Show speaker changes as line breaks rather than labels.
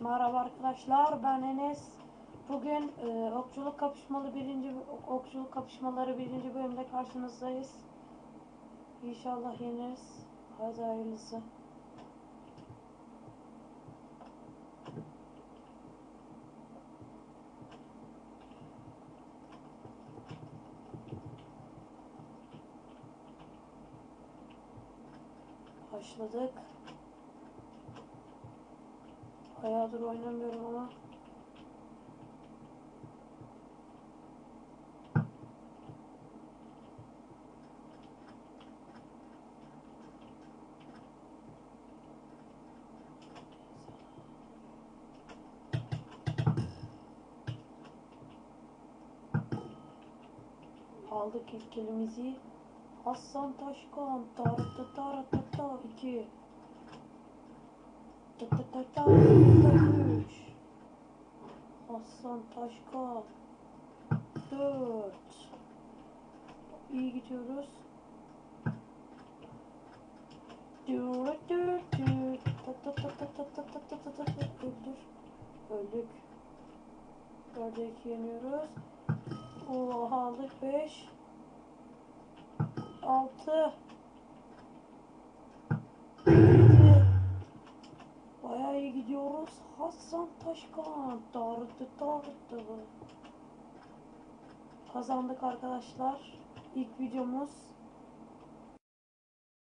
Merhaba arkadaşlar ben Enes. Bugün e, okçuluk kapışmalı birinci okçuluk kapışmaları birinci bölümde karşınızdayız. İnşallah yeneriz. Hadi hayırlısı. Başladık. Bayağıdır oynamıyorum ama. Aldık ilk elimizi. Hasan Taşkan. Tarata tarata ta 2. Taş. Aslan Taşkal. Dört. İyi gidiyoruz. Öldük. Ördek yeniyoruz. Oha aldık beş. Altı. Taşkan. Darıdı darıdı. Kazandık arkadaşlar. İlk videomuz